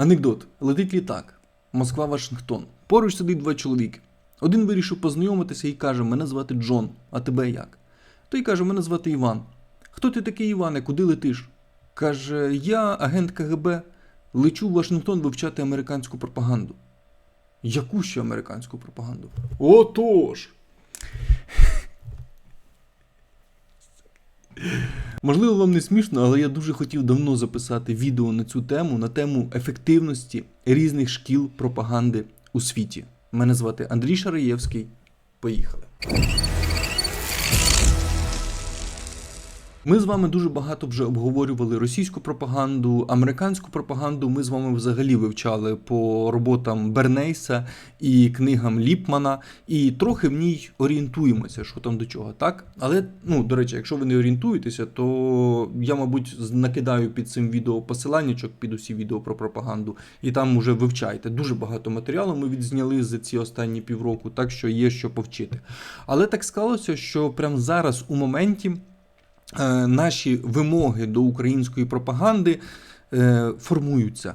Анекдот: летить літак. Москва, Вашингтон. Поруч сидить два чоловіки. Один вирішив познайомитися і каже: Мене звати Джон, а тебе як? Той каже: Мене звати Іван. Хто ти такий, Іване? Куди летиш? Каже: Я агент КГБ, лечу в Вашингтон вивчати американську пропаганду. Яку ще американську пропаганду? Отож. Можливо, вам не смішно, але я дуже хотів давно записати відео на цю тему, на тему ефективності різних шкіл пропаганди у світі. Мене звати Андрій Шараєвський. Поїхали. Ми з вами дуже багато вже обговорювали російську пропаганду, американську пропаганду. Ми з вами взагалі вивчали по роботам Бернейса і книгам Ліпмана, і трохи в ній орієнтуємося, що там до чого, так? Але ну до речі, якщо ви не орієнтуєтеся, то я, мабуть, накидаю під цим відео посиланнячок під усі відео про пропаганду, і там уже вивчайте. Дуже багато матеріалу ми відзняли за ці останні півроку, так що є що повчити. Але так склалося, що прямо зараз у моменті наші вимоги до української пропаганди е, формуються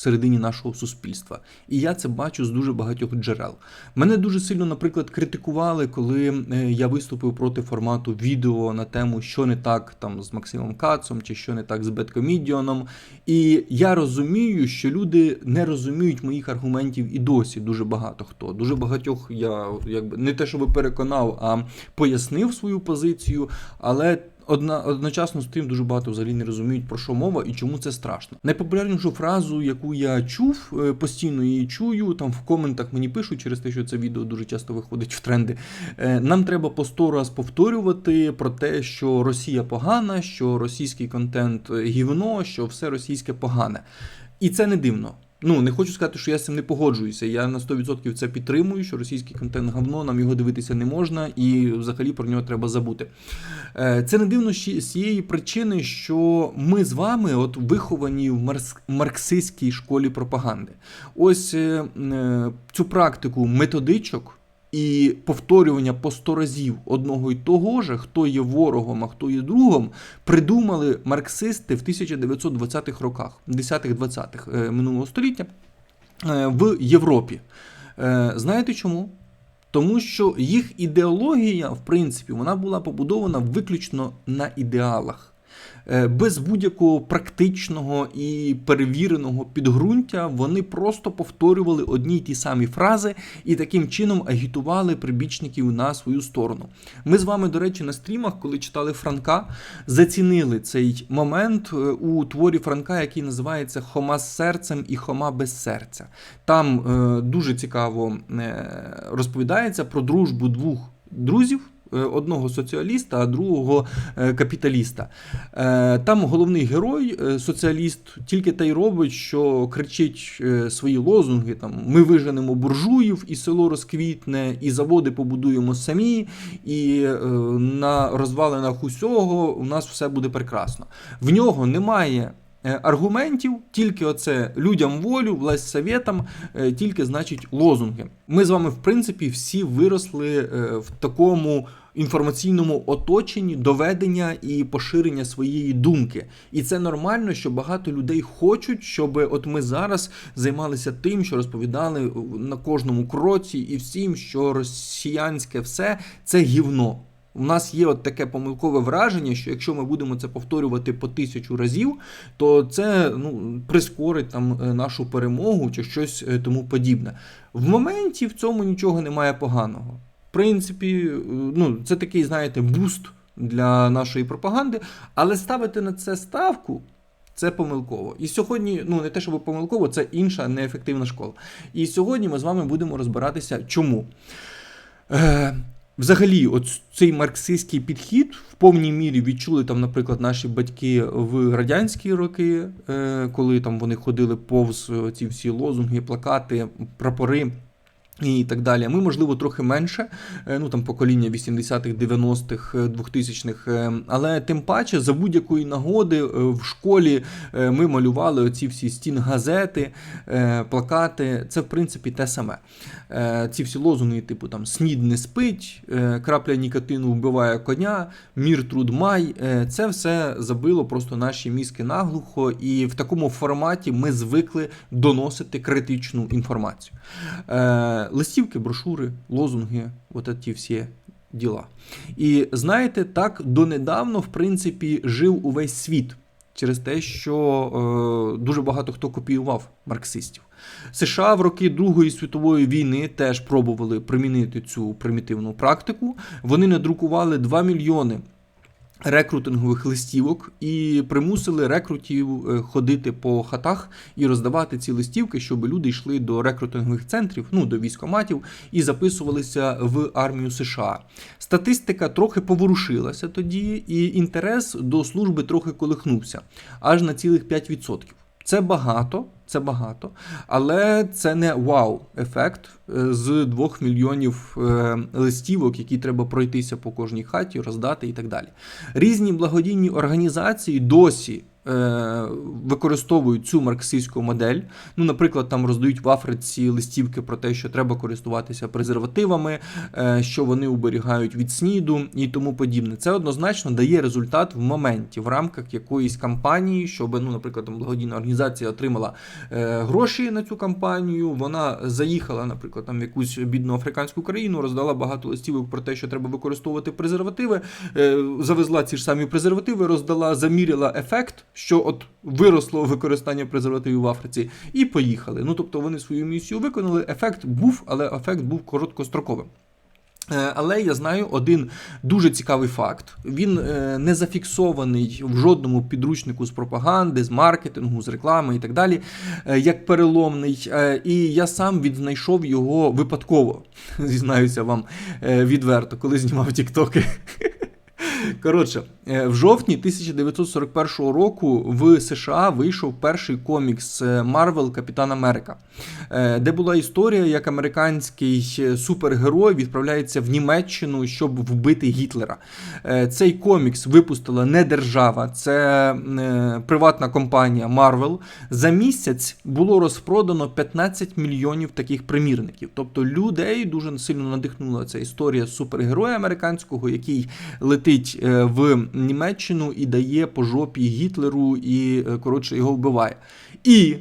всередині нашого суспільства. І я це бачу з дуже багатьох джерел. Мене дуже сильно, наприклад, критикували, коли е, я виступив проти формату відео на тему, що не так там з Максимом Кацом, чи що не так з Беткомідіоном. І я розумію, що люди не розуміють моїх аргументів і досі дуже багато хто. Дуже багатьох я якби не те, щоб переконав, а пояснив свою позицію, але. Одна, одночасно з тим дуже багато взагалі не розуміють про що мова і чому це страшно. Найпопулярнішу фразу, яку я чув, е, постійно її чую. Там в коментах мені пишуть через те, що це відео дуже часто виходить в тренди. Е, Нам треба по сто раз повторювати про те, що Росія погана, що російський контент е, гівно, що все російське погане. І це не дивно. Ну, не хочу сказати, що я з цим не погоджуюся. Я на 100% це підтримую, що російський контент говно, нам його дивитися не можна, і взагалі про нього треба забути. Е, Це не дивно з цієї причини, що ми з вами от виховані в марксистській школі пропаганди. Ось е, е, цю практику методичок. І повторювання по сто разів одного й того же, хто є ворогом, а хто є другом, придумали марксисти в 1920-х роках, 10-х-20-х е, минулого століття е, в Європі. Е, Знаєте чому? Тому що їх ідеологія, в принципі, вона була побудована виключно на ідеалах. Е, Без будь-якого практичного і перевіреного підґрунтя вони просто повторювали одні й ті самі фрази і таким чином агітували прибічників на свою сторону. Ми з вами, до речі, на стрімах, коли читали Франка, зацінили цей момент е, у творі Франка, який називається Хома з серцем і Хома без серця. Там е, дуже цікаво е, розповідається про дружбу двох друзів. Е, Одного соціаліста, а другого е, капіталіста. Е, Там головний герой, соціаліст, тільки те й робить, що кричить свої лозунги: там ми виженемо буржуїв, і село розквітне, і заводи побудуємо самі, і на розвалинах усього у нас все буде прекрасно. В нього немає. Аргументів, тільки оце людям волю, власть совєтам, тільки значить лозунги. Ми з вами, в принципі, всі виросли в такому інформаційному оточенні доведення і поширення своєї думки. І це нормально, що багато людей хочуть, щоб от ми зараз займалися тим, що розповідали на кожному кроці і всім, що росіянське все це гівно. У нас є от таке помилкове враження, що якщо ми будемо це повторювати по тисячу разів, то це ну, прискорить там е, нашу перемогу чи щось е, тому подібне. В моменті в цьому нічого немає поганого. Принципі, е, ну, це такий, знаєте, буст для нашої пропаганди, але ставити на це ставку. Це помилково. І сьогодні, ну не те, щоб помилково, це інша неефективна школа. І сьогодні ми з вами будемо розбиратися, чому. Е, Взагалі, от цей марксистський підхід в повній мірі відчули там, наприклад, наші батьки в радянські роки, е, коли там вони ходили повз ці всі лозунги, плакати, прапори і так далі. Ми, можливо, трохи менше, е, ну там покоління 80-х, 90-х, е, 2000-х, е, але тим паче за будь-якої нагоди е, в школі е, ми малювали оці всі стін-газети, е, плакати. Це в принципі те саме. Ці всі лозунги, типу там снід не спить, крапля нікотину вбиває коня, мір труд май. Це все забило просто наші мізки наглухо, і в такому форматі ми звикли доносити критичну інформацію. Листівки, брошури, лозунги, от ці всі діла. І знаєте, так донедавно, в принципі, жив увесь світ через те, що е, дуже багато хто копіював марксистів. США в роки Другої світової війни теж пробували примінити цю примітивну практику. Вони надрукували 2 мільйони рекрутингових листівок і примусили рекрутів е, ходити по хатах і роздавати ці листівки, щоб люди йшли до рекрутингових центрів, ну до військоматів, і записувалися в армію США. Статистика трохи поворушилася тоді, і інтерес до служби трохи колихнувся, аж на цілих 5%. Це багато, це багато, але це не вау-ефект е, з 2 мільйонів е, листівок, які треба пройтися по кожній хаті, роздати і так далі. Різні благодійні організації досі. е, Використовують цю марксистську модель. Ну, наприклад, там роздають в Африці листівки про те, що треба користуватися презервативами, що вони уберігають від сніду і тому подібне. Це однозначно дає результат в моменті в рамках якоїсь кампанії, щоб, ну, наприклад, там благодійна організація отримала гроші на цю кампанію. Вона заїхала, наприклад, там в якусь бідну африканську країну, роздала багато листівок про те, що треба використовувати презервативи. е, Завезла ці ж самі презервативи, роздала, заміряла ефект, що от виросло використання презервативів в Африці, і поїхали. Ну тобто вони свою місію виконали. Ефект був, але ефект був короткостроковим. Е, Але я знаю один дуже цікавий факт. Він е, не зафіксований в жодному підручнику з пропаганди, з маркетингу, з реклами і так далі, е, як переломний. І я сам відзнайшов його випадково, зізнаюся вам відверто, коли знімав тіктоки. Коротше, е, в жовтні 1941 року в США вийшов перший комікс Марвел Капітан Америка, е, де була історія, як американський е, супергерой відправляється в Німеччину, щоб вбити Гітлера. Цей комікс випустила не держава, це приватна компанія Marvel. За місяць було розпродано 15 мільйонів таких примірників. Тобто людей дуже сильно надихнула ця історія супергероя американського, який летить в Німеччину і дає по жопі Гітлеру і е, коротше його вбиває. І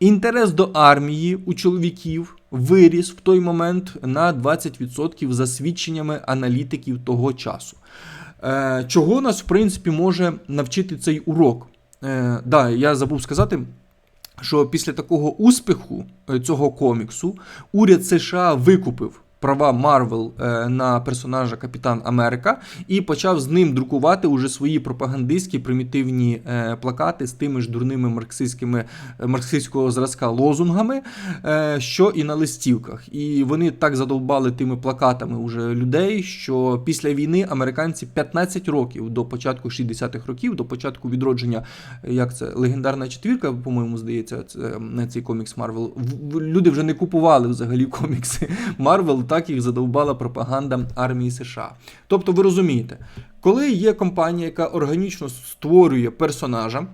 інтерес до армії у чоловіків виріс в той момент на 20% за свідченнями аналітиків того часу. Е, Чого нас, в принципі, може навчити цей урок? Е, да, я забув сказати. Що після такого успіху е, цього коміксу уряд США викупив права Марвел е, на персонажа Капітан Америка і почав з ним друкувати уже свої пропагандистські примітивні е, плакати з тими ж дурними марксистськими е, марксистського зразка лозунгами, що і на листівках. І вони так задовбали тими плакатами уже людей, що після війни американці 15 років до початку 60-х років, до початку відродження, як це легендарна четвірка, по-моєму, здається, це е, цей комікс Марвел. Люди вже не купували взагалі комікси Марвел, так їх задовбала пропаганда армії США. Тобто, ви розумієте, коли є компанія, яка органічно створює персонажа.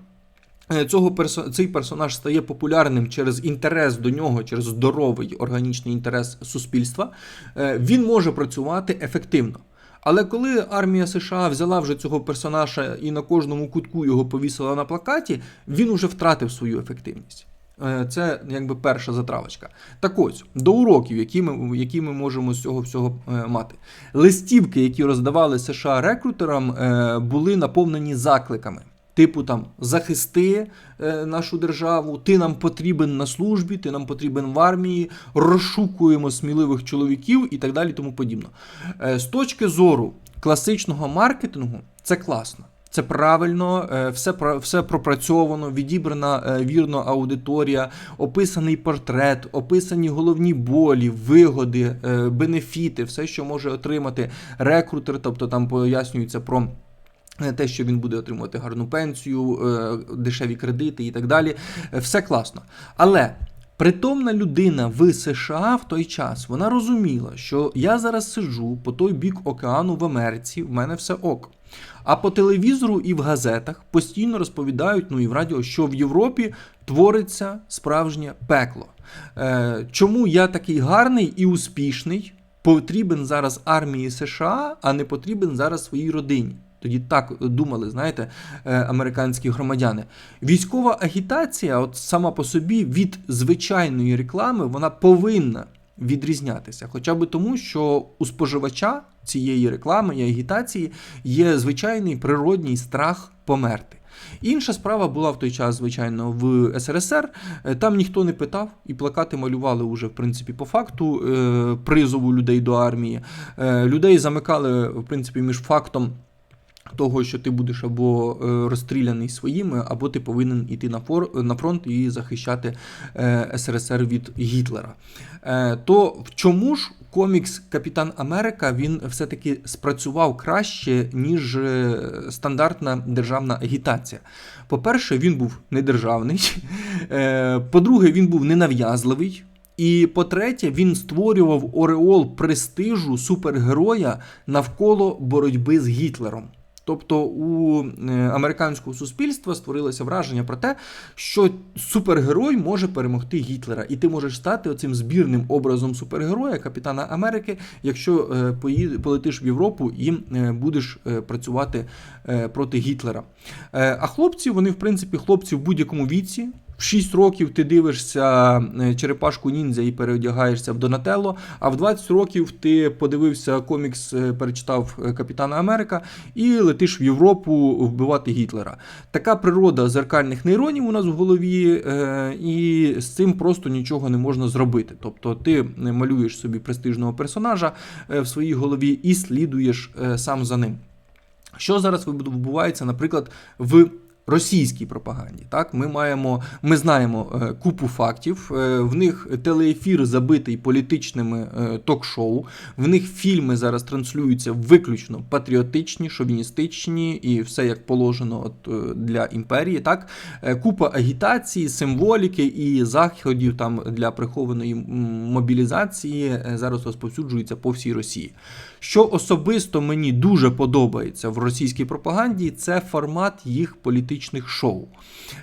е, Цього перso- цей персонаж стає популярним через інтерес до нього, через здоровий органічний інтерес суспільства, е, він може працювати ефективно. Але коли армія США взяла вже цього персонажа і на кожному кутку його повісила на плакаті, він уже втратив свою ефективність. Е, Це якби перша затравочка. Так ось, до уроків, які ми, які ми можемо з цього всього е, мати. Листівки, які роздавали США рекрутерам, е, були наповнені закликами. Типу там захисти е, нашу державу, ти нам потрібен на службі, ти нам потрібен в армії, розшукуємо сміливих чоловіків і так далі, тому подібно. Е, з точки зору класичного маркетингу, це класно. Це правильно, е, все все пропрацьовано, відібрана е, вірно аудиторія, описаний портрет, описані головні болі, вигоди, е, бенефіти, все, що може отримати рекрутер, тобто там пояснюється про. Те, що він буде отримувати гарну пенсію, дешеві кредити і так далі, все класно. Але Притомна людина в США в той час вона розуміла, що я зараз сиджу по той бік океану в Америці, в мене все ок. А по телевізору і в газетах постійно розповідають, ну і в радіо, що в Європі твориться справжнє пекло. Е, чому я такий гарний і успішний? Потрібен зараз армії США, а не потрібен зараз своїй родині. Тоді так думали, знаєте, е, американські громадяни. Військова агітація, от сама по собі, від звичайної реклами, вона повинна відрізнятися. Хоча б тому, що у споживача цієї реклами і агітації є звичайний природній страх померти. Інша справа була в той час, звичайно, в СРСР. Е, Там ніхто не питав, і плакати малювали уже, в принципі, по факту е, призову людей до армії. Людей замикали, в принципі, між фактом. Того, що ти будеш або е, розстріляний своїми, або ти повинен іти на фор на фронт і захищати е, СРСР від Гітлера. Е, то в чому ж комікс Капітан Америка він все-таки спрацював краще, ніж стандартна державна агітація? По-перше, він був недержавний. По-друге, він був ненав'язливий. І по-третє, він створював ореол престижу супергероя навколо боротьби з Гітлером. Тобто у е, американського суспільства створилося враження про те, що супергерой може перемогти Гітлера, і ти можеш стати оцим збірним образом супергероя, капітана Америки, якщо е, полетиш в Європу і е, будеш працювати проти Гітлера. А хлопці, вони в принципі хлопці в будь-якому віці. В 6 років ти дивишся е, черепашку ніндзя і переодягаєшся в Донателло, а в 20 років ти подивився комікс, е, перечитав е, Капітана Америка і летиш в Європу вбивати Гітлера. Така природа зеркальних нейронів у нас в голові, і з цим просто нічого не можна зробити. Тобто ти малюєш собі престижного персонажа в своїй голові і слідуєш сам за ним. Що зараз відбувається, наприклад, в російській пропаганді? Так, ми маємо, ми знаємо е, купу фактів. е, в них телеефір забитий політичними е, ток-шоу. В них фільми зараз транслюються виключно патріотичні, шовіністичні і все як положено от, для імперії. Так, купа агітації, символіки і заходів там для прихованої мобілізації зараз розповсюджується по всій Росії. Що особисто мені дуже подобається в російській пропаганді, це формат їх політичних шоу,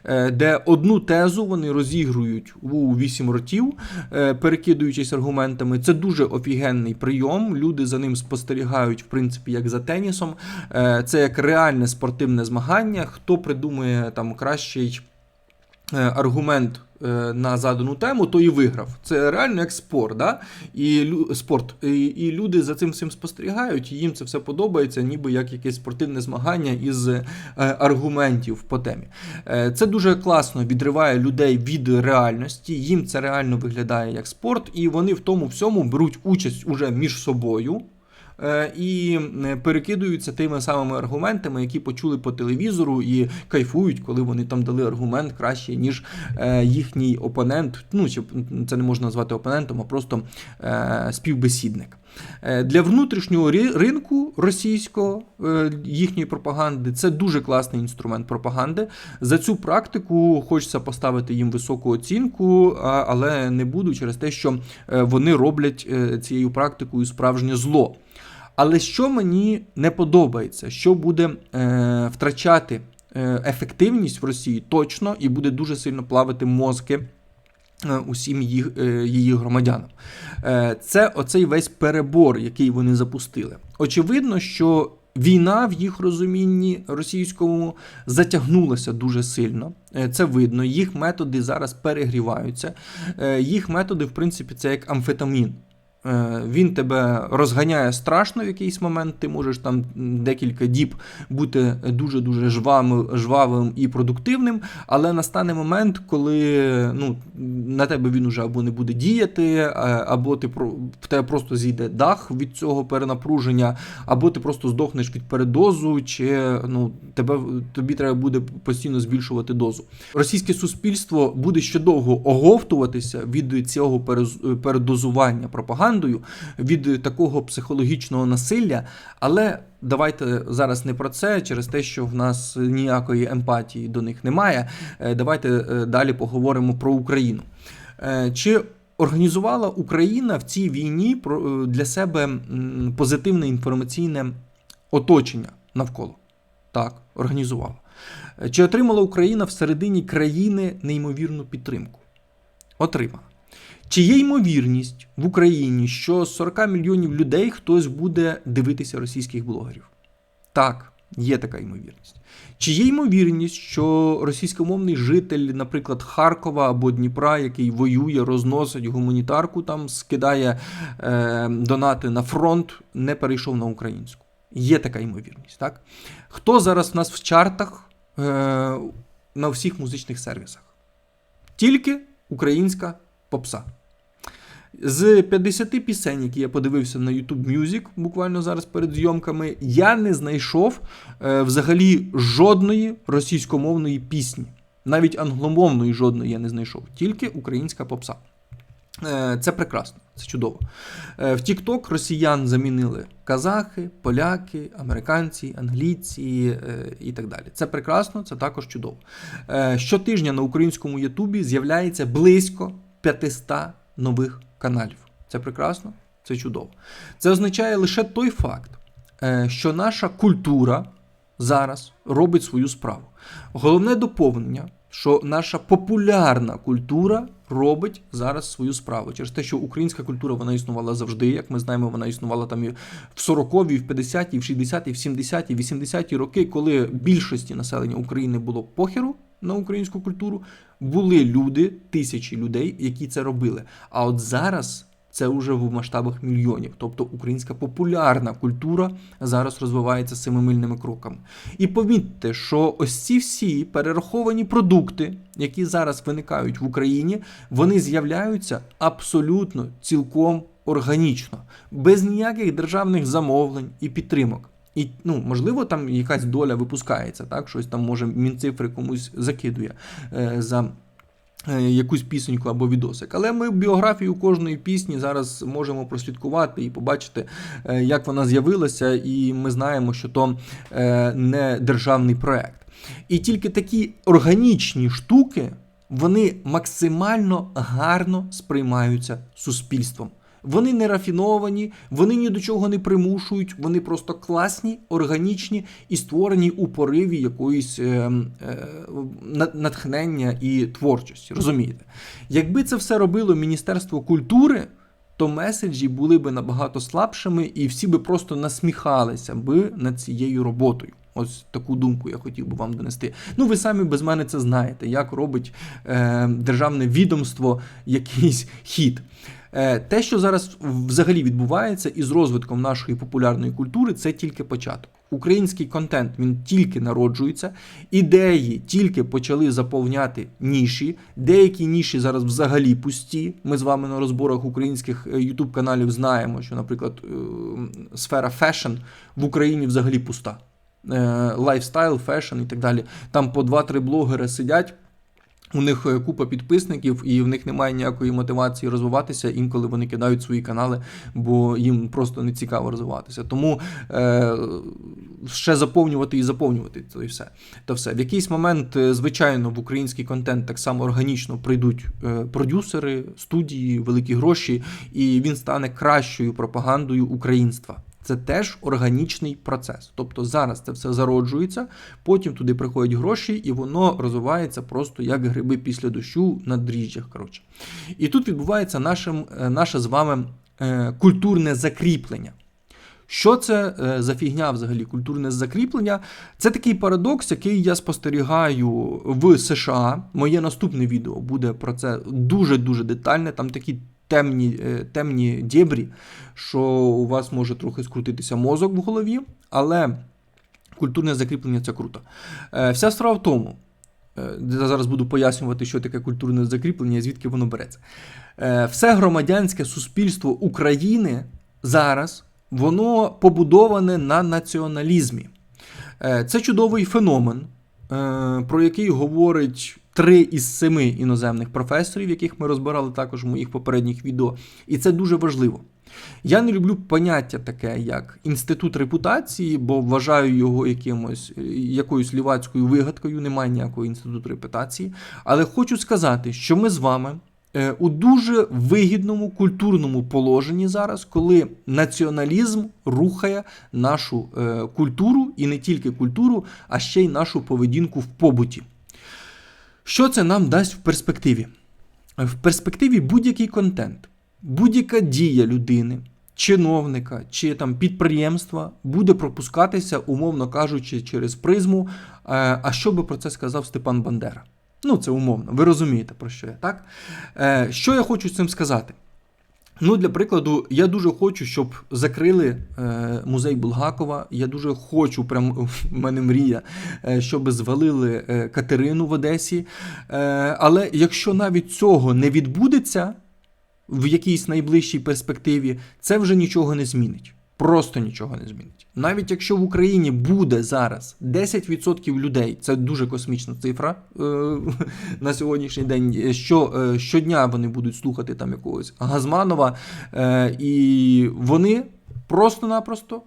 е, де одну тезу вони розігрують у вісім ротів, е, перекидуючись аргументами. Це дуже офігенний прийом. Люди за ним спостерігають, в принципі, як за тенісом. Е, Це як реальне спортивне змагання. Хто придумує там кращий аргумент е, на задану тему, то і виграв. Це реально як спорт, да? і, спорт. І, і люди за цим всім спостерігають, їм це все подобається, ніби як якесь спортивне змагання із е, аргументів по темі. Е, Це дуже класно відриває людей від реальності. Їм це реально виглядає як спорт, і вони в тому всьому беруть участь уже між собою. Е, І е, перекидуються тими самими аргументами, які почули по телевізору, і кайфують, коли вони там дали аргумент краще, ніж е, їхній опонент. Ну чи це не можна назвати опонентом, а просто співбесідник. Для внутрішнього рі- ринку російського їхньої пропаганди це дуже класний інструмент пропаганди. За цю практику хочеться поставити їм високу оцінку, але не буду через те, що вони роблять цією практикою справжнє зло. Але що мені не подобається, що буде е, втрачати е, ефективність в Росії точно і буде дуже сильно плавити мозки е, усім їх, е, її громадянам. Це оцей весь перебор, який вони запустили. Очевидно, що війна в їх розумінні російському затягнулася дуже сильно. Це видно. Їх методи зараз перегріваються. Їх методи, в принципі, це як амфетамін. Е, Він тебе розганяє страшно в якийсь момент. Ти можеш там декілька діб бути дуже-дуже жвавим, жвавим і продуктивним, але настане момент, коли ну, на тебе він уже або не буде діяти, е, або ти в тебе просто зійде дах від цього перенапруження, або ти просто здохнеш від передозу, чи ну, тебе, тобі треба буде постійно збільшувати дозу. Російське суспільство буде ще довго оговтуватися від цього передозування пропагандою, від такого психологічного насилля. Але давайте зараз не про це, через те, що в нас ніякої емпатії до них немає. Е, Давайте е, далі поговоримо про Україну. Е, Чи організувала Україна в цій війні е, для себе позитивне інформаційне оточення навколо? Так, організувала. Е, Чи отримала Україна всередині країни неймовірну підтримку? Отримала. Чи є ймовірність в Україні, що з 40 мільйонів людей хтось буде дивитися російських блогерів? Так, є така ймовірність. Чи є ймовірність, що російськомовний житель, наприклад, Харкова або Дніпра, який воює, розносить гуманітарку, там скидає е, донати на фронт, не перейшов на українську? Є така ймовірність, так? Хто зараз в нас в чартах е, на всіх музичних сервісах? Тільки українська попса. З 50 пісень, які я подивився на YouTube Music буквально зараз перед зйомками, я не знайшов е, взагалі жодної російськомовної пісні. Навіть англомовної жодної я не знайшов, тільки українська попса. Е, Це прекрасно, це чудово. Е, В TikTok росіян замінили казахи, поляки, американці, англійці е, і так далі. Це прекрасно, це також чудово. Е, Щотижня на українському Ютубі з'являється близько 500 нових каналів. Це прекрасно, це чудово. Це означає лише той факт, е, що наша культура зараз робить свою справу. Головне доповнення, що наша популярна культура робить зараз свою справу. Через те, що українська культура вона існувала завжди, як ми знаємо, вона існувала там і в 40-ві, і в 50-ті, і в 60-ті, і в 70-ті, 80-ті роки, коли більшості населення України було похеру на українську культуру, були люди, тисячі людей, які це робили. А от зараз це вже в масштабах мільйонів. Тобто українська популярна культура зараз розвивається семимильними кроками. І помітьте, що ось ці всі перераховані продукти, які зараз виникають в Україні, вони з'являються абсолютно цілком органічно, без ніяких державних замовлень і підтримок. І ну, можливо, там якась доля випускається, так? Щось там може мінцифри комусь закидує е, за е, якусь пісеньку або відосик. Але ми біографію кожної пісні зараз можемо прослідкувати і побачити, е, як вона з'явилася, і ми знаємо, що то е, не державний проект. І тільки такі органічні штуки, вони максимально гарно сприймаються суспільством. Вони не рафіновані, вони ні до чого не примушують, вони просто класні, органічні і створені у пориві якоїсь е, е, натхнення і творчості. Розумієте? Якби це все робило Міністерство культури, то меседжі були б набагато слабшими, і всі би просто насміхалися би над цією роботою. Ось таку думку я хотів би вам донести. Ну, ви самі без мене це знаєте, як робить е, державне відомство якийсь хід. Е, те, що зараз взагалі відбувається із розвитком нашої популярної культури, це тільки початок. Український контент він тільки народжується, ідеї тільки почали заповняти ніші. Деякі ніші зараз взагалі пусті. Ми з вами на розборах українських ютуб каналів знаємо, що, наприклад, е, сфера фешн в Україні взагалі пуста. Е, Лайфстайл, фешн і так далі. Там по 2-3 блогери сидять. У них е, купа підписників, і в них немає ніякої мотивації розвиватися. Інколи вони кидають свої канали, бо їм просто не цікаво розвиватися. Тому е, ще заповнювати і заповнювати і все. То все. В якийсь момент, е, звичайно, в український контент так само органічно прийдуть е, продюсери, студії, великі гроші, і він стане кращою пропагандою українства. Це теж органічний процес. Тобто зараз це все зароджується, потім туди приходять гроші, і воно розвивається просто як гриби після дощу на дріжджах. Коротше. І тут відбувається наше, наше з вами е, культурне закріплення. Що це е, за фігня взагалі? Культурне закріплення? Це такий парадокс, який я спостерігаю в США. Моє наступне відео буде про це дуже-дуже детальне. Там такі темні, е, темні дєбрі, що у вас може трохи скрутитися мозок в голові, але культурне закріплення це круто. Е, Вся справа в тому. е, Я зараз буду пояснювати, що таке культурне закріплення і звідки воно береться. Все громадянське суспільство України зараз воно побудоване на націоналізмі. Це чудовий феномен, про який говорить три із семи іноземних професорів, яких ми розбирали також в моїх попередніх відео. І це дуже важливо. Я не люблю поняття таке, як інститут репутації, бо вважаю його якимось е, якоюсь лівацькою вигадкою, немає ніякого інституту репутації. Але хочу сказати, що ми з вами е, у дуже вигідному культурному положенні зараз, коли націоналізм рухає нашу е, культуру і не тільки культуру, а ще й нашу поведінку в побуті. Що це нам дасть в перспективі? В перспективі будь-який контент, будь-яка дія людини, чиновника чи там підприємства буде пропускатися, умовно кажучи, через призму. е, А що би про це сказав Степан Бандера? Ну, це умовно, ви розумієте, про що я, так? Е, Що я хочу цим сказати? Ну, для прикладу, я дуже хочу, щоб закрили е, музей Булгакова. Я дуже хочу, прям в мене мрія, е, щоб звалили е, Катерину в Одесі. Але якщо навіть цього не відбудеться в якійсь найближчій перспективі, це вже нічого не змінить. Просто нічого не змінить. Навіть якщо в Україні буде зараз 10% людей, це дуже космічна цифра е, на сьогоднішній день. Що е, щодня вони будуть слухати там якогось Газманова, е, і вони просто-напросто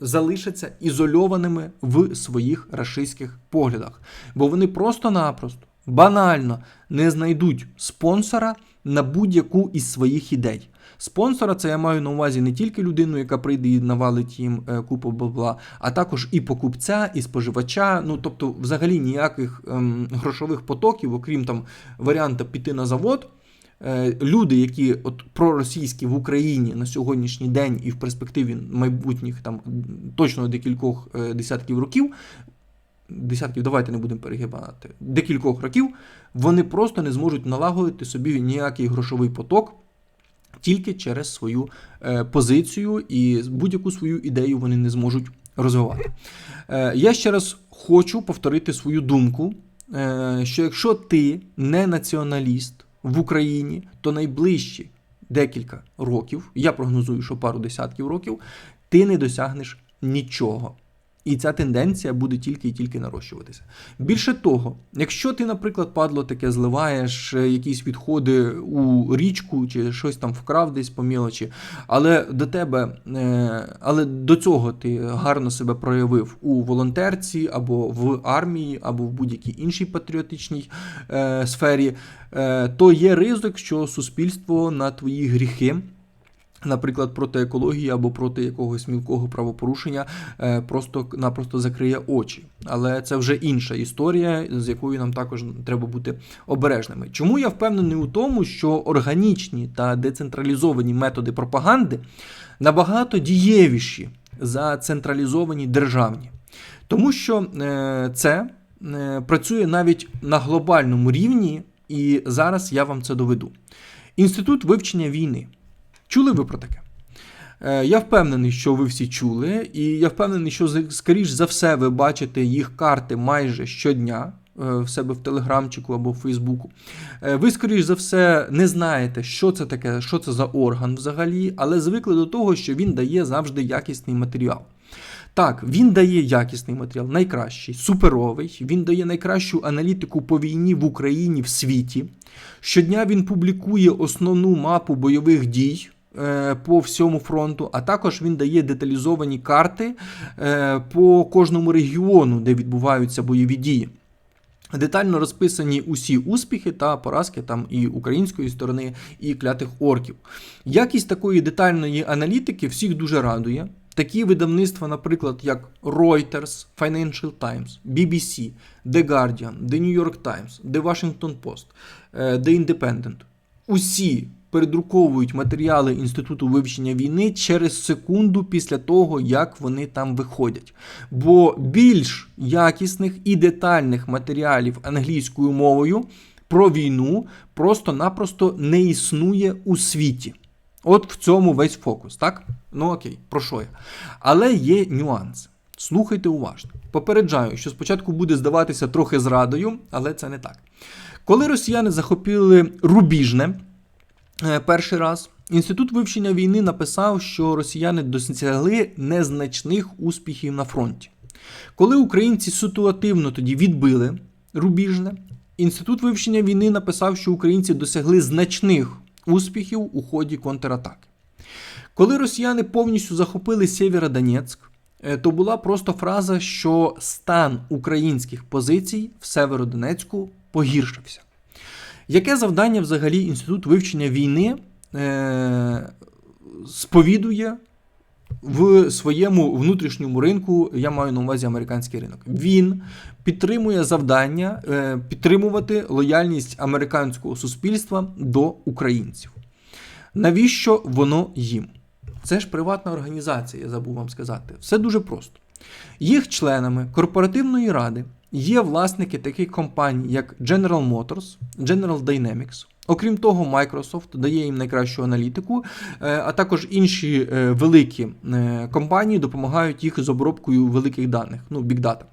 залишаться ізольованими в своїх рашистських поглядах, бо вони просто-напросто банально не знайдуть спонсора на будь-яку із своїх ідей. Спонсора, це я маю на увазі не тільки людину, яка прийде і навалить їм е, купу бабла, а також і покупця, і споживача. Ну тобто, взагалі ніяких ем, грошових потоків, окрім там варіанта піти на завод. Е, Люди, які от проросійські в Україні на сьогоднішній день і в перспективі майбутніх там точно декількох е, десятків років, десятків, давайте не будемо перегибати, декількох років, вони просто не зможуть налагодити собі ніякий грошовий поток тільки через свою е, позицію і будь-яку свою ідею вони не зможуть розвивати. Е, я ще раз хочу повторити свою думку, е, що якщо ти не націоналіст в Україні, то найближчі декілька років, я прогнозую, що пару десятків років, ти не досягнеш нічого. І ця тенденція буде тільки і тільки нарощуватися. Більше того, якщо ти, наприклад, падло таке зливаєш е, якісь відходи у річку чи щось там вкрав десь по мілочі, але до тебе, е, але до цього ти гарно себе проявив у волонтерці або в армії, або в будь-якій іншій патріотичній е, сфері, то є ризик, що суспільство на твої гріхи наприклад, проти екології або проти якогось мілкого правопорушення е, просто-напросто закриє очі. Але це вже інша історія, з якою нам також треба бути обережними. Чому я впевнений у тому, що органічні та децентралізовані методи пропаганди набагато дієвіші за централізовані державні? Тому що е, це е, працює навіть на глобальному рівні, і зараз я вам це доведу. Інститут вивчення війни. Чули ви про таке? Е, Я впевнений, що ви всі чули, і я впевнений, що скоріш за все ви бачите їх карти майже щодня е, в себе в Телеграмчику або в Фейсбуку. Е, Ви, скоріш за все, не знаєте, що це таке, що це за орган взагалі, але звикли до того, що він дає завжди якісний матеріал. Так, він дає якісний матеріал, найкращий, суперовий. Він дає найкращу аналітику по війні в Україні в світі. Щодня він публікує основну мапу бойових дій. Е, По всьому фронту, а також він дає деталізовані карти е, по кожному регіону, де відбуваються бойові дії. Детально розписані усі успіхи та поразки там і української сторони, і клятих орків. Якість такої детальної аналітики всіх дуже радує. Такі видавництва, наприклад, як Reuters, Financial Times, BBC, The Guardian, The New York Times, The Washington Post, е, The Independent, усі передруковують матеріали Інституту вивчення війни через секунду після того, як вони там виходять. Бо більш якісних і детальних матеріалів англійською мовою про війну просто-напросто не існує у світі. От в цьому весь фокус, так? Ну окей, про що я? Але є нюанс. Слухайте уважно. Попереджаю, що спочатку буде здаватися трохи зрадою, але це не так. Коли росіяни захопили Рубіжне перший раз, інститут вивчення війни написав, що росіяни досягли незначних успіхів на фронті. Коли українці ситуативно тоді відбили Рубіжне, інститут вивчення війни написав, що українці досягли значних успіхів у ході контратаки. Коли росіяни повністю захопили Сєвєродонецьк, е, то була просто фраза, що стан українських позицій в Северодонецьку погіршився. Яке завдання взагалі Інститут вивчення війни е, сповідує в своєму внутрішньому ринку, я маю на увазі американський ринок. Він підтримує завдання е, підтримувати лояльність американського суспільства до українців. Навіщо воно їм? Це ж приватна організація, я забув вам сказати. Все дуже просто. Їх членами корпоративної ради є власники таких компаній, як General Motors, General Dynamics. Окрім того, Microsoft дає їм найкращу аналітику, е, а також інші е, великі е, компанії допомагають їх з обробкою великих даних, ну, Big Data.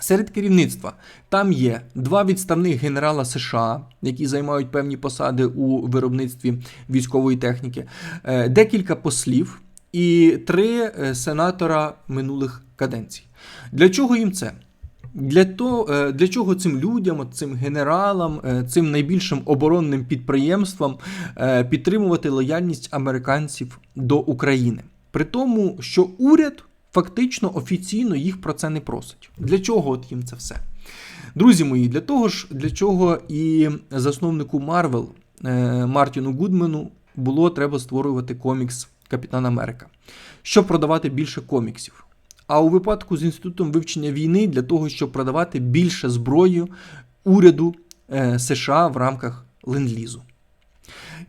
Серед керівництва там є два відставних генерала США, які займають певні посади у виробництві військової техніки, декілька послів і три сенатора минулих каденцій. Для чого їм це? Для, то, е, для чого цим людям, цим генералам, е, цим найбільшим оборонним підприємствам е, підтримувати лояльність американців до України? При тому, що уряд фактично офіційно їх про це не просить. Для чого от їм це все? Друзі мої, для того ж, для чого і засновнику Марвел Мартіну Гудмену було треба створювати комікс Капітан Америка, щоб продавати більше коміксів. А у випадку з інститутом вивчення війни для того, щоб продавати більше зброї уряду е, США в рамках ленд-лізу.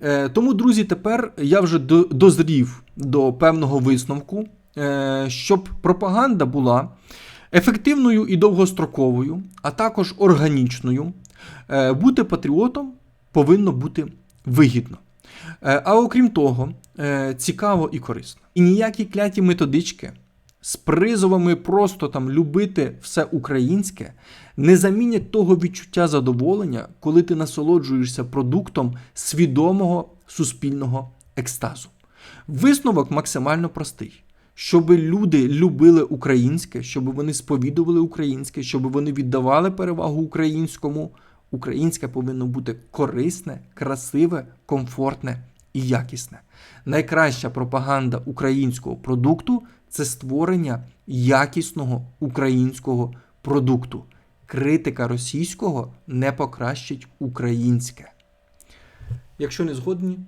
Е, Тому, друзі, тепер я вже дозрів до певного висновку, е, щоб пропаганда була ефективною і довгостроковою, а також органічною. Бути патріотом повинно бути вигідно. А окрім того, цікаво і корисно. І ніякі кляті методички з призовами просто там любити все українське не замінять того відчуття задоволення, коли ти насолоджуєшся продуктом свідомого суспільного екстазу. Висновок максимально простий. Щоб люди любили українське, щоб вони сповідували українське, щоб вони віддавали перевагу українському. Українське повинно бути корисне, красиве, комфортне і якісне. Найкраща пропаганда українського продукту це створення якісного українського продукту. Критика російського не покращить українське. Якщо не згодні,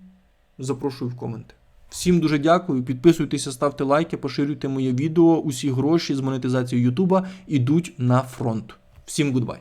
запрошую в коменти. Всім дуже дякую. Підписуйтеся, ставте лайки, поширюйте моє відео. Усі гроші з монетизації Ютуба йдуть на фронт. Всім гудбай!